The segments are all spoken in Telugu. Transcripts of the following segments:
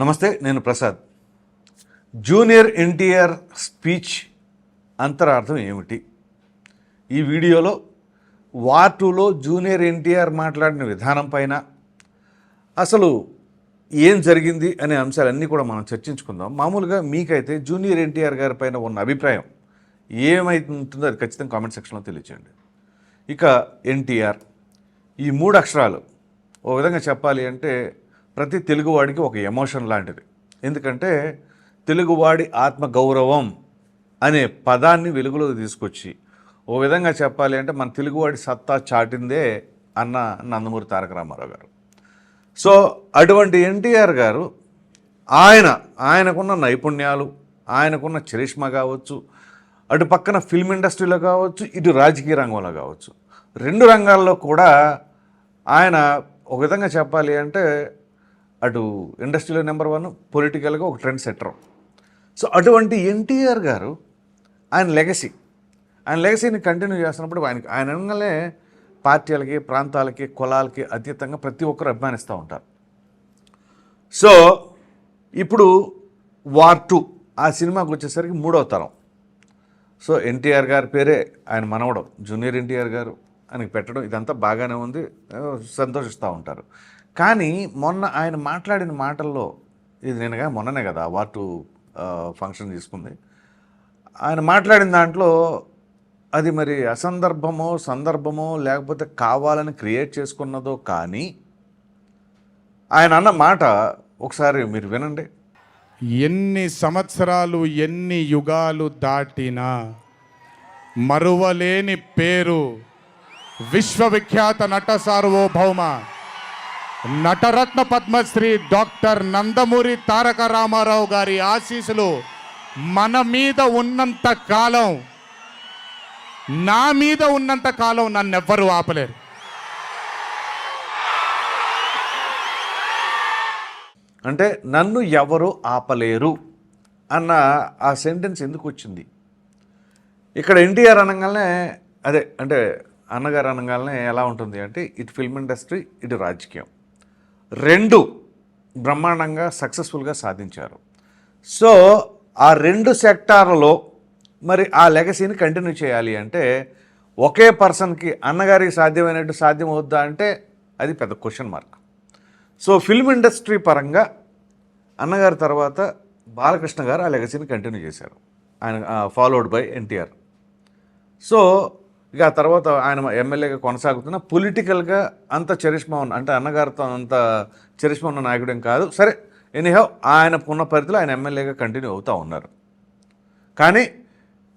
నమస్తే నేను ప్రసాద్. జూనియర్ ఎన్టీఆర్ స్పీచ్ అంతరార్థం ఏమిటి? ఈ వీడియోలో వార్ టూలో జూనియర్ ఎన్టీఆర్ మాట్లాడిన విధానం పైన అసలు ఏం జరిగింది అనే అంశాలన్నీ కూడా మనం చర్చించుకుందాం. మామూలుగా మీకైతే జూనియర్ ఎన్టీఆర్ గారి పైన ఉన్న అభిప్రాయం ఏమైతుందో అది ఖచ్చితంగా కామెంట్ సెక్షన్లో తెలియచేయండి. ఇక ఎన్టీఆర్ ఈ మూడు అక్షరాలు ఓ విధంగా చెప్పాలి అంటే ప్రతి తెలుగువాడికి ఒక ఎమోషన్ లాంటిది. ఎందుకంటే తెలుగువాడి ఆత్మ గౌరవం అనే పదాన్ని వెలుగులోకి తీసుకొచ్చి ఓ విధంగా చెప్పాలి అంటే మన తెలుగువాడి సత్తా చాటిందే అన్న నందమూరి తారక రామారావు గారు. సో అటువంటి ఎన్టీఆర్ గారు ఆయన ఆయనకున్న నైపుణ్యాలు ఆయనకున్న చరిష్మా కావచ్చు అటు పక్కన ఫిల్మ్ ఇండస్ట్రీలో కావచ్చు ఇటు రాజకీయ రంగంలో కావచ్చు. రెండు రంగాల్లో కూడా ఆయన ఒక విధంగా చెప్పాలి అంటే అటు ఇండస్ట్రీలో నెంబర్ వన్ పొలిటికల్గా ఒక ట్రెండ్ సెటర్ సో అటువంటి ఎన్టీఆర్ గారు ఆయన లెగసీ. ఆయన లెగసీని కంటిన్యూ చేస్తున్నప్పుడు ఆయనకి ఆయన అనగానే పార్టీలకి ప్రాంతాలకి కులాలకి అతీతంగా ప్రతి ఒక్కరు అభిమానిస్తూ ఉంటారు. సో ఇప్పుడు వార్ టూ ఆ సినిమాకి వచ్చేసరికి మూడవ తరం. సో ఎన్టీఆర్ గారి పేరే ఆయన మనవడం జూనియర్ ఎన్టీఆర్ గారు. ఆయనకి పెట్టడం ఇదంతా బాగానే ఉంది. సంతోషిస్తూ ఉంటారు. కానీ మొన్న ఆయన మాట్లాడిన మాటల్లో ఇది నేనుగా మొన్ననే కదా వార్ టూ ఫంక్షన్ తీసుకుంది. ఆయన మాట్లాడిన దాంట్లో అది మరి అసందర్భమో సందర్భమో లేకపోతే కావాలని క్రియేట్ చేసుకున్నదో కానీ ఆయన అన్న మాట ఒకసారి మీరు వినండి. ఎన్ని సంవత్సరాలు ఎన్ని యుగాలు దాటినా మరువలేని పేరు విశ్వవిఖ్యాత నట సార్వభౌమ నటరత్న పద్మశ్రీ డాక్టర్ నందమూరి తారక రామారావు గారి ఆశీస్సులు మన మీద ఉన్నంత కాలం నా మీద ఉన్నంత కాలం నన్నెవ్వరూ ఆపలేరు అంటే నన్ను ఎవరు ఆపలేరు అన్న ఆ సెంటెన్స్ ఎందుకు వచ్చింది? ఇక్కడ ఎన్టీఆర్ అనగానే అదే అంటే అన్నగారు అనగానే ఎలా ఉంటుంది అంటే ఇటు ఫిల్మ్ ఇండస్ట్రీ ఇటు రాజకీయం. రెండు బ్రహ్మాండంగా సక్సెస్ఫుల్గా సాధించారు. సో ఆ రెండు సెక్టార్లలో మరి ఆ లెగసీని కంటిన్యూ చేయాలి అంటే ఒకే పర్సన్కి అన్నగారికి సాధ్యమైనట్టు సాధ్యం అవుద్దా అంటే అది పెద్ద question mark so film industry పరంగా అన్నగారి తర్వాత బాలకృష్ణ గారు ఆ లెగసీని కంటిన్యూ చేశారు. ఆయన ఫాలోడ్ బై ఎన్టీఆర్. సో ఇక ఆ తర్వాత ఆయన ఎమ్మెల్యేగా కొనసాగుతున్న పొలిటికల్గా అంత చరిష్మా ఉన్న అంటే అన్నగారితో అంత చరిష్మా ఉన్న నాయకుడేం కాదు. సరే ఎనీహౌ ఆయనకున్న పరిధిలో ఆయన ఎమ్మెల్యేగా కంటిన్యూ అవుతూ ఉన్నారు. కానీ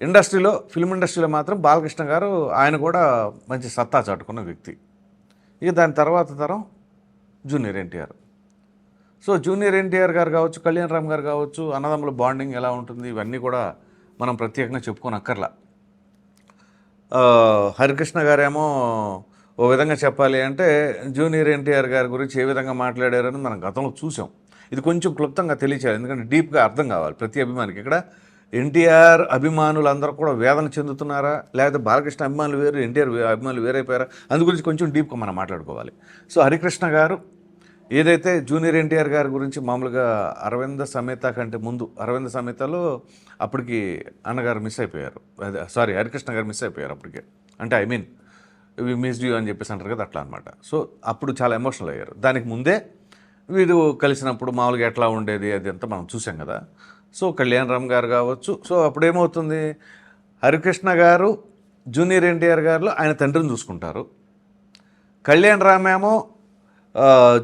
ఇండస్ట్రీలో ఫిల్మ్ ఇండస్ట్రీలో మాత్రం బాలకృష్ణ గారు ఆయన కూడా మంచి సత్తా చాటుకున్న వ్యక్తి. ఇక దాని తర్వాత తరం junior NTR. So junior NTR గారు కావచ్చు కళ్యాణ్ రామ్ గారు కావచ్చు అన్నదమ్ముల బాండింగ్ ఎలా ఉంటుంది ఇవన్నీ కూడా మనం ప్రత్యేకంగా చెప్పుకోనక్కర్లా. ఆ, హరికృష్ణ గారేమో ఓ విధంగా చెప్పాలి అంటే జూనియర్ ఎన్టీఆర్ గారి గురించి ఏ విధంగా మాట్లాడారని మనం గతంలో చూసాం. ఇది కొంచెం క్లుప్తంగా తెలియచేయాలి. ఎందుకంటే డీప్గా అర్థం కావాలి ప్రతి అభిమానికి. ఇక్కడ ఎన్టీఆర్ అభిమానులు అందరూ కూడా వేదన చెందుతున్నారా? లేకపోతే బాలకృష్ణ అభిమానులు వేరు ఎన్టీఆర్ అభిమానులు వేరైపోయారా? అందు గురించి కొంచెం డీప్గా మనం మాట్లాడుకోవాలి. సో హరికృష్ణ గారు ఏదైతే జూనియర్ ఎన్టీఆర్ గారి గురించి మామూలుగా అరవింద సమేత కంటే ముందు అరవింద సమేతలో అప్పటికి అన్నగారు మిస్ అయిపోయారు. అదే సారీ హరికృష్ణ గారు మిస్ అయిపోయారు అప్పటికే. అంటే I mean we miss you అని చెప్పేసి అంటారు కదా అట్లా అనమాట సో అప్పుడు చాలా ఎమోషనల్ అయ్యారు. దానికి ముందే వీడు కలిసినప్పుడు మామూలుగా ఎట్లా ఉండేది అది అంతా మనం చూసాం కదా. సో కళ్యాణ్ రామ్ గారు కావచ్చు. సో అప్పుడు ఏమవుతుంది? హరికృష్ణ గారు జూనియర్ ఎన్టీఆర్ గారిలో ఆయన తండ్రిని చూసుకుంటారు. కళ్యాణ్ రామేమో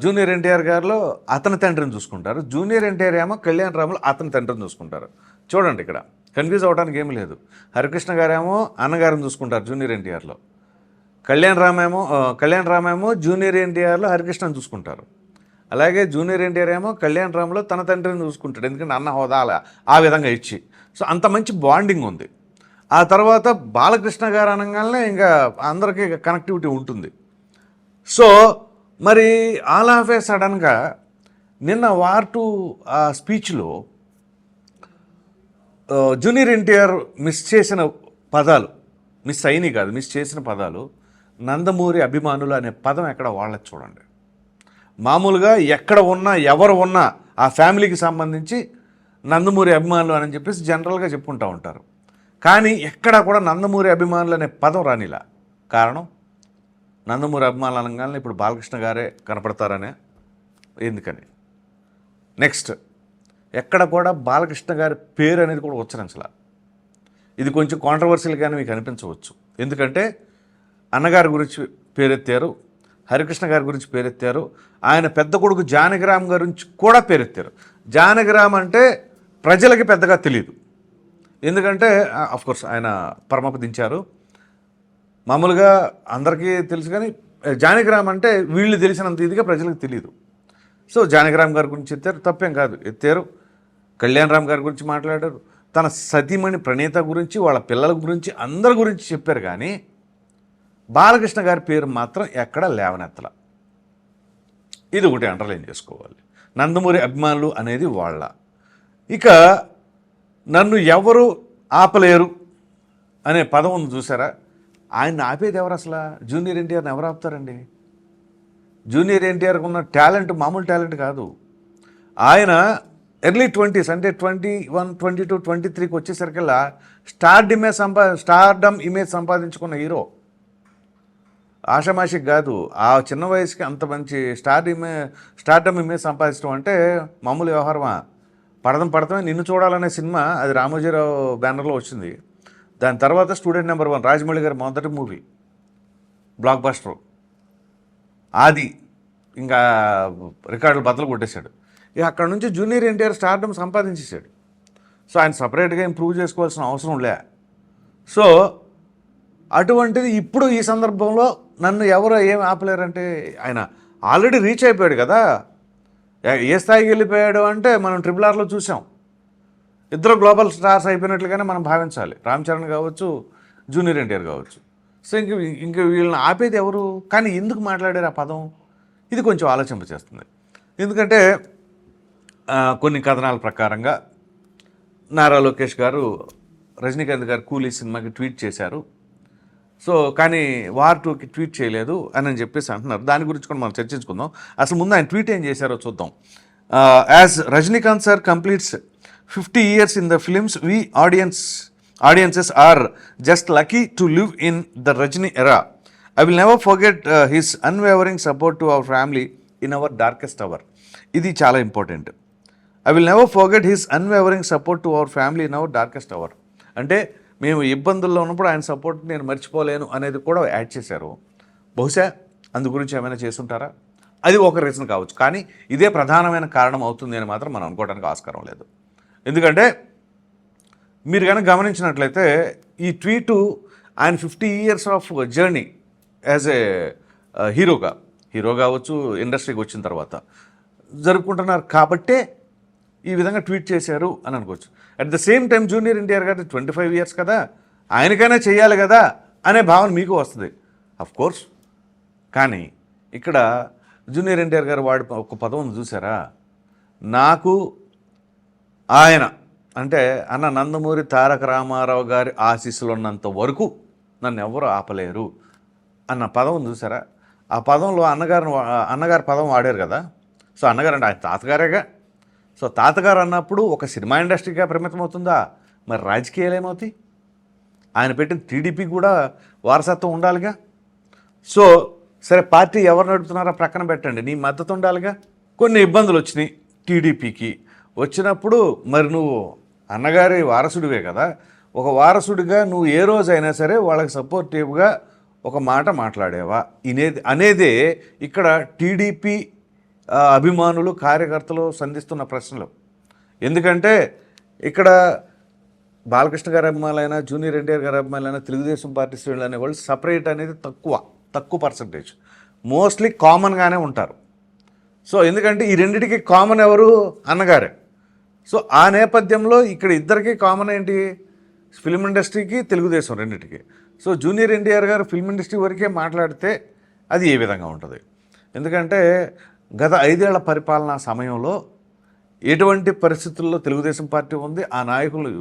జూనియర్ ఎన్టీఆర్ గారిలో అతని తండ్రిని చూసుకుంటారు. జూనియర్ ఎన్టీఆర్ ఏమో కళ్యాణ్ రాములు అతని తండ్రిని చూసుకుంటారు. చూడండి ఇక్కడ. కన్ఫ్యూజ్ అవ్వడానికి ఏమీ లేదు. హరికృష్ణ గారేమో అన్నగారిని చూసుకుంటారు జూనియర్ ఎన్టీఆర్లో. కళ్యాణ్ రామేమో కళ్యాణ్ రామేమో జూనియర్ ఎన్టీఆర్లో హరికృష్ణని చూసుకుంటారు. అలాగే జూనియర్ ఎన్టీఆర్ ఏమో కళ్యాణ్ రామ్లో తన తండ్రిని చూసుకుంటాడు. ఎందుకంటే అన్న హోదా అలా ఆ విధంగా ఇచ్చి. సో అంత మంచి బాండింగ్ ఉంది. ఆ తర్వాత బాలకృష్ణ గారు అనగానే ఇంకా అందరికీ కనెక్టివిటీ ఉంటుంది. సో మరి ఆల్ ఆఫ్ ఏ సడన్గా నిన్న వార్ టు ఆ స్పీచ్లో జూనియర్ ఎన్టీఆర్ మిస్ చేసిన పదాలు మిస్ అయినాయి కాదు మిస్ చేసిన పదాలు నందమూరి అభిమానులు అనే పదం ఎక్కడ వాళ్ళకి చూడండి. మామూలుగా ఎక్కడ ఉన్నా ఎవరు ఉన్నా ఆ ఫ్యామిలీకి సంబంధించి నందమూరి అభిమానులు అని చెప్పేసి జనరల్గా చెప్పుకుంటూ ఉంటారు. కానీ ఎక్కడా కూడా నందమూరి అభిమానులు అనే పదం రానిలా. కారణం? నందమూరి అభిమానులు అనగానే ఇప్పుడు బాలకృష్ణ గారే కనపడతారనే ఎందుకని? నెక్స్ట్ ఎక్కడ కూడా బాలకృష్ణ గారి పేరు అనేది కూడా ఉచ్చరించలా. ఇది కొంచెం కాంట్రవర్షియల్గానే మీకు అనిపించవచ్చు. ఎందుకంటే అన్నగారి గురించి పేరెత్తారు హరికృష్ణ గారి గురించి పేరెత్తారు ఆయన పెద్ద కొడుకు జానకిరామ్ గురించి కూడా పేరెత్తారు. జానకిరామ్ అంటే ప్రజలకి పెద్దగా తెలియదు ఎందుకంటే కోర్స్ ఆయన పరమపదించారు. మామూలుగా అందరికీ తెలుసు కానీ జానకిరామ్ అంటే వీళ్ళు తెలిసినంత ఇదిగా ప్రజలకు తెలియదు సో జానకిరామ్ గారి గురించి ఎత్తారు తప్పేం కాదు ఎత్తారు. కళ్యాణ్ రామ్ గారి గురించి మాట్లాడారు. తన సతీమణి ప్రణేత గురించి వాళ్ళ పిల్లల గురించి అందరి గురించి చెప్పారు కానీ బాలకృష్ణ గారి పేరు మాత్రం ఎక్కడ లేవనెత్తల. ఇది ఒకటి అండర్లైన్ చేసుకోవాలి. నందమూరి అభిమానులు అనేది వాళ్ళ. ఇక నన్ను ఎవరు ఆపలేరు అనే పదం ఉంది చూసారా? ఆయన ఆపేది ఎవరు అసలు? జూనియర్ ఎన్టీఆర్ని ఎవరు ఆపుతారండి? జూనియర్ ఎన్టీఆర్కి ఉన్న టాలెంట్ మామూలు టాలెంట్ కాదు. ఆయన ఎర్లీ ట్వంటీస్ అంటే twenty one twenty two twenty త్రీకి వచ్చేసరికల్లా స్టార్డ్ ఇమేజ్ సంపా స్టార్డమ్ ఇమేజ్ సంపాదించుకున్న హీరో. ఆషామాషిక్ కాదు. ఆ చిన్న వయసుకి అంత మంచి స్టార్ ఇమే స్టార్డమ్ ఇమేజ్ సంపాదించడం అంటే మామూలు వ్యవహారమా? పడదం పడతమే. నిన్ను చూడాలనే సినిమా అది రామోజీరావు బ్యానర్లో వచ్చింది. దాని తర్వాత స్టూడెంట్ నెంబర్ వన్ రాజమౌళి గారి మొదటి మూవీ బ్లాక్ బస్టర్ ఆది ఇంకా రికార్డులు బద్దలు కొట్టేశాడు. ఇక అక్కడ నుంచి జూనియర్ ఎన్టీఆర్ స్టార్డమ్ సంపాదించేశాడు. సో ఆయన సపరేట్గా ఇంప్రూవ్ చేసుకోవాల్సిన అవసరం లే. సో అటువంటిది ఇప్పుడు ఈ సందర్భంలో నన్ను ఎవరు ఏం ఆపలేరంటే ఆయన ఆల్రెడీ రీచ్ అయిపోయాడు కదా. ఏ- ఏ స్థాయికి వెళ్ళిపోయాడు అంటే మనం ట్రిపుల్ ఆర్లో చూసాం. ఇద్దరు గ్లోబల్ స్టార్స్ అయిపోయినట్లుగానే మనం భావించాలి. రామ్ చరణ్ కావచ్చు జూనియర్ ఎన్టీఆర్ కావచ్చు. సో ఇంక ఇంక వీళ్ళని ఆపేది ఎవరు? కానీ ఎందుకు మాట్లాడారు ఆ పదం? ఇది కొంచెం ఆలోచింపచేస్తుంది. ఎందుకంటే కొన్ని కథనాల ప్రకారంగా నారా లోకేష్ గారు రజనీకాంత్ గారు కూలీ సినిమాకి ట్వీట్ చేశారు. సో కానీ వార్ టూకి ట్వీట్ చేయలేదు అని అని చెప్పేసి అంటున్నారు. దాని గురించి కూడా మనం చర్చించుకుందాం. అసలు ముందు ఆయన ట్వీట్ ఏం చేశారో చూద్దాం. As Rajinikanth sir completes fifty years in the films we audience audiences are just lucky to live in the Rajini era I will never forget his unwavering support to our family in our darkest hour ఇది చాలా important I will never forget his unwavering support to our family in our darkest hour అంటే మేము ఇబ్బందుల్లో ఉన్నప్పుడు ఆయన సపోర్ట్ నేను మర్చిపోలేను అనేది కూడా యాడ్ చేశారు. బహుశా అందు గురించి ఏమైనా చేసుంటారా అది ఒక రీజన్ కావచ్చు. కానీ ఇదే ప్రధానమైన కారణం అవుతుంది అని మాత్రం మనం అనుకోవడానికి ఆస్కారం లేదు. ఎందుకంటే మీరు కనుక గమనించినట్లయితే ఈ ట్వీటు ఆయన fifty years of journey as a హీరోగా. హీరో కావచ్చు ఇండస్ట్రీకి వచ్చిన తర్వాత జరుపుకుంటున్నారు. కాబట్టే ఈ విధంగా ట్వీట్ చేశారు అని అనుకోవచ్చు. At the same time junior NTR గారు ట్వంటీ ఫైవ్ ఇయర్స్ కదా ఆయనకైనా చేయాలి కదా అనే భావన మీకు వస్తుంది. అఫ్ కోర్స్ కానీ ఇక్కడ జూనియర్ ఎన్టీఆర్ గారు వాడి ఒక పదం చూసారా? నాకు ఆయన అంటే అన్న నందమూరి తారక రామారావు గారి ఆశీస్సులు ఉన్నంత వరకు నన్ను ఎవరు ఆపలేరు అన్న పదం చూసారా? ఆ పదంలో అన్నగారిని అన్నగారి పదం వాడారు కదా? సో అన్నగారు అంటే ఆయన తాతగారేగా? సో తాతగారు అన్నప్పుడు ఒక సినిమా ఇండస్ట్రీగా పరిమితం అవుతుందా మరి రాజకీయాలు ఏమవుతాయి ఆయన పెట్టిన టీడీపీ కూడా వారసత్వం ఉండాలిగా? సో సరే పార్టీ ఎవరు నడుపుతున్నారో ప్రక్కన పెట్టండి. నీ మద్దతు ఉండాలిగా? కొన్ని ఇబ్బందులు వచ్చినాయి టీడీపీకి. వచ్చినప్పుడు మరి నువ్వు అన్నగారి వారసుడివే కదా ఒక వారసుడిగా నువ్వు ఏ రోజైనా సరే వాళ్ళకి సపోర్టివ్గా ఒక మాట మాట్లాడేవా? ఇనేది అనేదే ఇక్కడ టీడీపీ అభిమానులు కార్యకర్తలు సంధిస్తున్న ప్రశ్నలు. ఎందుకంటే ఇక్కడ బాలకృష్ణ గారి అభిమానులైనా జూనియర్ ఎన్టీఆర్ గారి అభిమానులైనా తెలుగుదేశం పార్టీ శ్రేణులు అనేవాళ్ళు సపరేట్ అనేది తక్కువ తక్కువ పర్సంటేజ్. మోస్ట్లీ కామన్గానే ఉంటారు. సో ఎందుకంటే ఈ రెండిటికి కామన్ ఎవరు? అన్నగారే. సో ఆ నేపథ్యంలో ఇక్కడ ఇద్దరికి కామన్ ఏంటి? ఫిల్మ్ ఇండస్ట్రీకి తెలుగుదేశం రెండింటికి. సో జూనియర్ ఎన్టీఆర్ గారు ఫిల్మ్ ఇండస్ట్రీ వరకే మాట్లాడితే అది ఏ విధంగా ఉంటుంది? ఎందుకంటే గత ఐదేళ్ళ పరిపాలనా సమయంలో ఎటువంటి పరిస్థితుల్లో తెలుగుదేశం పార్టీ ఉంది ఆ నాయకులు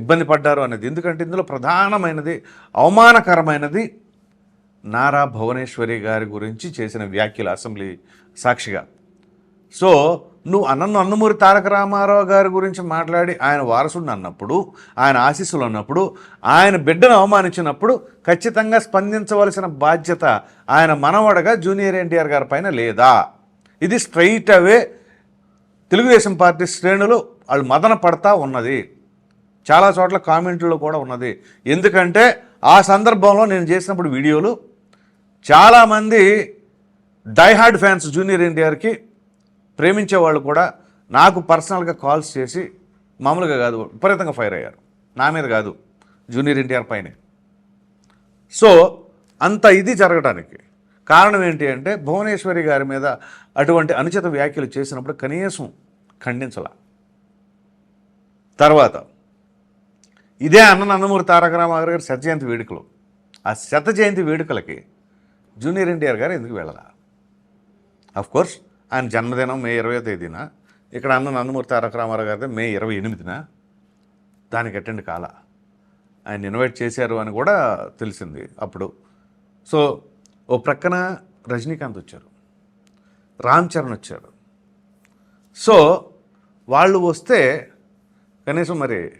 ఇబ్బంది పడ్డారు అనేది. ఎందుకంటే ఇందులో ప్రధానమైనది అవమానకరమైనది నారా భువనేశ్వరి గారి గురించి చేసిన వ్యాఖ్యలు అసెంబ్లీ సాక్షిగా. సో నువ్వు అన్నను అన్నమూరి తారక రామారావు గారి గురించి మాట్లాడి ఆయన వారసుడిని అన్నప్పుడు ఆయన ఆశీస్సులు అన్నప్పుడు ఆయన బిడ్డను అవమానించినప్పుడు ఖచ్చితంగా స్పందించవలసిన బాధ్యత ఆయన మనవడగా జూనియర్ ఎన్టీఆర్ గారి పైన లేదా? ఇది స్ట్రైట్ అవే తెలుగుదేశం పార్టీ శ్రేణులు వాళ్ళు మదన పడతా ఉన్నది. చాలా చోట్ల కామెంట్లో కూడా ఉన్నది. ఎందుకంటే ఆ సందర్భంలో నేను చేసినప్పుడు వీడియోలు చాలామంది డైహార్డ్ ఫ్యాన్స్ జూనియర్ ఎన్టీఆర్కి ప్రేమించే వాళ్ళు కూడా నాకు పర్సనల్గా కాల్స్ చేసి మామూలుగా కాదు విపరీతంగా ఫైర్ అయ్యారు. నా మీద కాదు జూనియర్ ఎన్టీఆర్ పైనే. సో అంత ఇది జరగడానికి కారణం ఏంటి అంటే భువనేశ్వరి గారి మీద అటువంటి అనుచిత వ్యాఖ్యలు చేసినప్పుడు కనీసం ఖండించాల. తర్వాత ఇదే అన్న నందమూరి తారక రామారావు గారి శత జయంతి వేడుకలు. ఆ శత జయంతి వేడుకలకి జూనియర్ ఎన్టీఆర్ గారు ఎందుకు వెళ్ళాల? అఫ్ కోర్స్ ఆయన జన్మదినం మే ఇరవై తేదీన. ఇక్కడ అన్న నందమూరి తారక రామారావు గారిది మే ఇరవై ఎనిమిదిన. దానికి అటెండ్ కాల. ఆయన ఇన్వైట్ చేశారు అని కూడా తెలిసింది అప్పుడు. సో ఓ ప్రక్కన రజనీకాంత్ వచ్చారు. రామ్ చరణ్ వచ్చారు సో వాళ్ళు వస్తే కనీసం మరి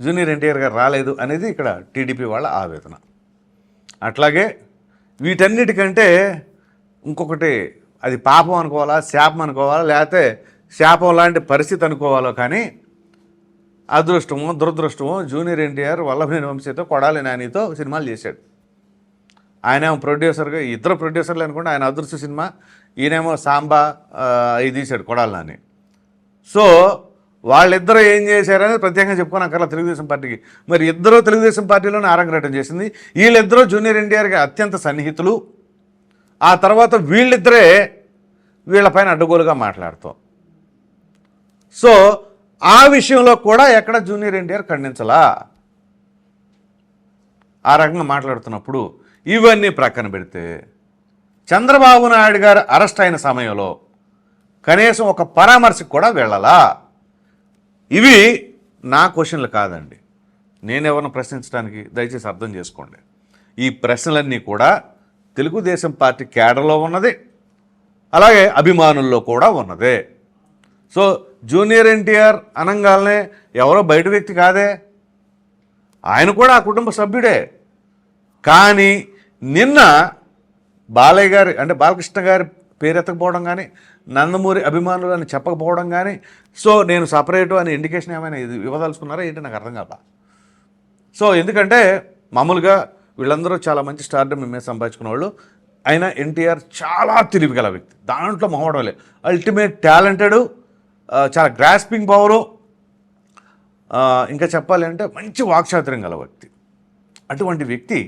జూనియర్ ఎన్టీఆర్ గారు రాలేదు అనేది ఇక్కడ టీడీపీ వాళ్ళ ఆవేదన. అట్లాగే వీటన్నిటికంటే ఇంకొకటి అది పాపం అనుకోవాలా శాపం అనుకోవాలా లేకపోతే శాపం లాంటి పరిస్థితి అనుకోవాలో కానీ అదృష్టము దురదృష్టము జూనియర్ ఎన్టీఆర్ వల్లభేని వంశీతో కొడాలి నానితో సినిమాలు చేశాడు. ఆయనేమో ప్రొడ్యూసర్గా ఇద్దరు ప్రొడ్యూసర్లు అనుకుంటే ఆయన అదృష్ట సినిమా ఈయనేమో సాంబా ఇది తీశాడు కొడాలి నాని. సో వాళ్ళిద్దరూ ఏం చేశారని ప్రత్యేకంగా చెప్పుకోనక్కర్లా తెలుగుదేశం పార్టీకి. మరి ఇద్దరు తెలుగుదేశం పార్టీలోనే ఆరంగరటం చేసింది. వీళ్ళిద్దరూ జూనియర్ ఎన్టీఆర్కి అత్యంత సన్నిహితులు. ఆ తర్వాత వీళ్ళిద్దరే వీళ్ళపైన అడ్డగోలుగా మాట్లాడతాం. సో ఆ విషయంలో కూడా ఎక్కడ జూనియర్ ఎన్టీఆర్ ఖండించలా? ఆ రకంగా మాట్లాడుతున్నప్పుడు ఇవన్నీ ప్రక్కన పెడితే చంద్రబాబు నాయుడు గారు అరెస్ట్ అయిన సమయంలో కనీసం ఒక పరామర్శకు కూడా వెళ్ళలా? ఇవి నా క్వశ్చన్లు కాదండి. నేను ఎవరిని ప్రశ్నించడానికి దయచేసి అర్థం చేసుకోండి. ఈ ప్రశ్నలన్నీ కూడా తెలుగుదేశం పార్టీ కేడర్లో ఉన్నది. అలాగే అభిమానుల్లో కూడా ఉన్నదే. సో జూనియర్ ఎన్టీఆర్ అనంగానే ఎవరో బయట వ్యక్తి కాదే. ఆయన కూడా ఆ కుటుంబ సభ్యుడే. కానీ నిన్న బాలయ్య గారి అంటే బాలకృష్ణ గారి పేరెత్తకపోవడం కానీ నందమూరి అభిమానులు అని చెప్పకపోవడం కానీ సో నేను సపరేటు అని ఇండికేషన్ ఏమైనా ఇది ఇవ్వదలుచుకున్నారా ఏంటి నాకు అర్థం కాదా సో ఎందుకంటే మామూలుగా వీళ్ళందరూ చాలా మంచి స్టార్డమ్ మేమే సంపాదించుకున్న వాళ్ళు అయినా ఎన్టీఆర్ చాలా తెలివి గల వ్యక్తి. దాంట్లో మొహవడం లేదు. అల్టిమేట్ టాలెంటెడ్ చాలా గ్రాస్పింగ్ పవరు ఇంకా చెప్పాలి అంటే మంచి వాక్చాతుర్యం గల వ్యక్తి. అటువంటి వ్యక్తి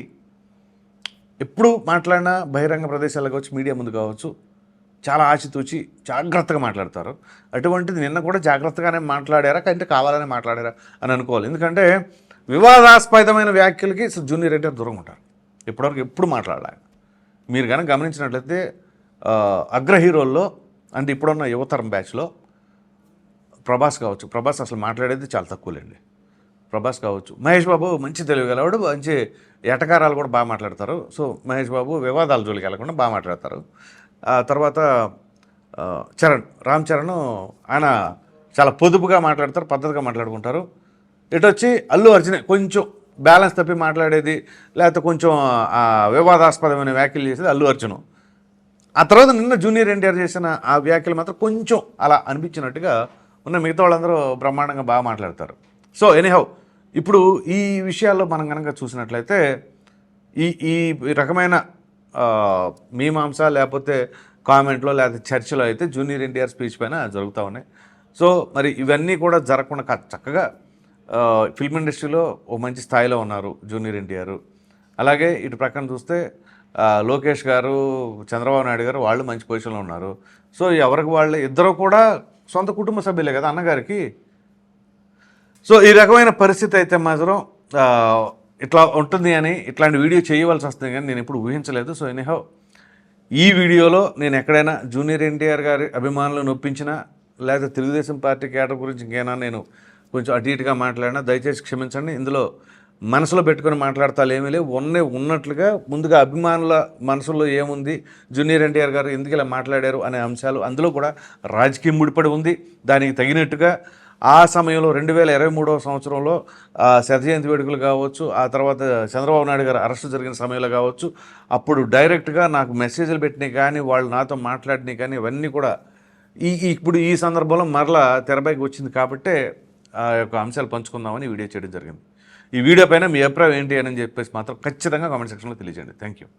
ఎప్పుడు మాట్లాడినా బహిరంగ ప్రదేశాలకు కావచ్చు మీడియా ముందు కావచ్చు చాలా ఆచితూచి జాగ్రత్తగా మాట్లాడతారు. అటువంటిది నిన్న కూడా జాగ్రత్తగానే మాట్లాడారా కంటే కావాలనే మాట్లాడారా అని అనుకోవాలి. ఎందుకంటే వివాదాస్పదమైన వ్యాఖ్యలకి జూనియర్ ఎన్టీఆర్ దూరంగా ఉంటారు. ఇప్పటివరకు ఎప్పుడు మాట్లాడాలి. మీరు కనుక గమనించినట్లయితే అగ్ర హీరోల్లో అంటే ఇప్పుడున్న యువతరం బ్యాచ్లో ప్రభాస్ కావచ్చు. ప్రభాస్ అసలు మాట్లాడేది చాలా తక్కువలేండి. ప్రభాస్ కావచ్చు. మహేష్ బాబు మంచి తెలివి గలవాడు మంచి ఎటకారాలు కూడా బాగా మాట్లాడతారు. సో మహేష్ బాబు వివాదాల జోలికి వెళ్ళకుండా బాగా మాట్లాడతారు. ఆ తర్వాత చరణ్ రామ్ చరణ్ ఆయన చాలా పొదుపుగా మాట్లాడతారు పద్ధతిగా మాట్లాడుకుంటారు. ఇటు వచ్చి అల్లు అర్జునే కొంచెం బ్యాలెన్స్ తప్పి మాట్లాడేది లేకపోతే కొంచెం ఆ, వివాదాస్పదమైన వ్యాఖ్యలు చేసేది అల్లు అర్జును. ఆ తర్వాత నిన్న జూనియర్ ఎన్టీఆర్ చేసిన ఆ వ్యాఖ్యలు మాత్రం కొంచెం అలా అనిపించినట్టుగా ఉన్న మిగతా వాళ్ళందరూ బ్రహ్మాండంగా బాగా మాట్లాడతారు. సో ఎనీహౌ ఇప్పుడు ఈ విషయాల్లో మనం కనుక చూసినట్లయితే ఈ ఈ రకమైన మీమాంస లేకపోతే కామెంట్లో లేకపోతే చర్చలో అయితే జూనియర్ ఎన్టీఆర్ స్పీచ్ పైన జరుగుతూ ఉన్నాయి. సో మరి ఇవన్నీ కూడా జరగకుండా చక్కగా ఫిల్మ్ ఇండస్ట్రీలో ఓ మంచి స్థాయిలో ఉన్నారు జూనియర్ ఎన్టీఆర్. అలాగే ఇటు ప్రక్కన చూస్తే లోకేష్ గారు చంద్రబాబు నాయుడు గారు వాళ్ళు మంచి పొజిషన్లో ఉన్నారు. సో ఎవరికి వాళ్ళు? ఇద్దరు కూడా సొంత కుటుంబ సభ్యులే కదా అన్నగారికి. సో ఈ రకమైన పరిస్థితి అయితే మాత్రం ఇట్లా ఉంటుంది అని ఇట్లాంటి వీడియో చేయవలసి వస్తుంది కానీ నేను ఇప్పుడు ఊహించలేదు. సో ఎనీహౌ ఈ వీడియోలో నేను ఎక్కడైనా జూనియర్ ఎన్టీఆర్ గారి అభిమానులు నొప్పించినా లేదా తెలుగుదేశం పార్టీ కేటర్ గురించి ఇంకేనా నేను కొంచెం అటు ఇటుగా మాట్లాడినా దయచేసి క్షమించండి. ఇందులో మనసులో పెట్టుకొని మాట్లాడతాలు ఏమీ లేవు. ఉన్నే ఉన్నట్లుగా ముందుగా అభిమానుల మనసులో ఏముంది? జూనియర్ ఎన్టీఆర్ గారు ఎందుకు ఇలా మాట్లాడారు అనే అంశాలు అందులో కూడా రాజకీయం ముడిపడి ఉంది. దానికి తగినట్టుగా ఆ సమయంలో రెండు వేల ఇరవై మూడవ సంవత్సరంలో శతజయంతి శత జయంతి వేడుకలు కావచ్చు ఆ తర్వాత చంద్రబాబు నాయుడు గారు అరెస్టు జరిగిన సమయంలో కావచ్చు అప్పుడు డైరెక్ట్గా నాకు మెసేజ్లు పెట్టినాయి కానీ వాళ్ళు నాతో మాట్లాడినాయి కానీ ఇవన్నీ కూడా ఈ ఈ- ఇప్పుడు ఈ సందర్భంలో మరలా తెరపైకి వచ్చింది కాబట్టే ఆ యొక్క అంశాలు పంచుకుందామని వీడియో చేయడం జరిగింది. ఈ వీడియో పైన మీ అభిప్రాయం ఏంటి అని చెప్పేసి మాత్రం ఖచ్చితంగా కామెంట్ సెక్షన్లో తెలియజేయండి. Thank you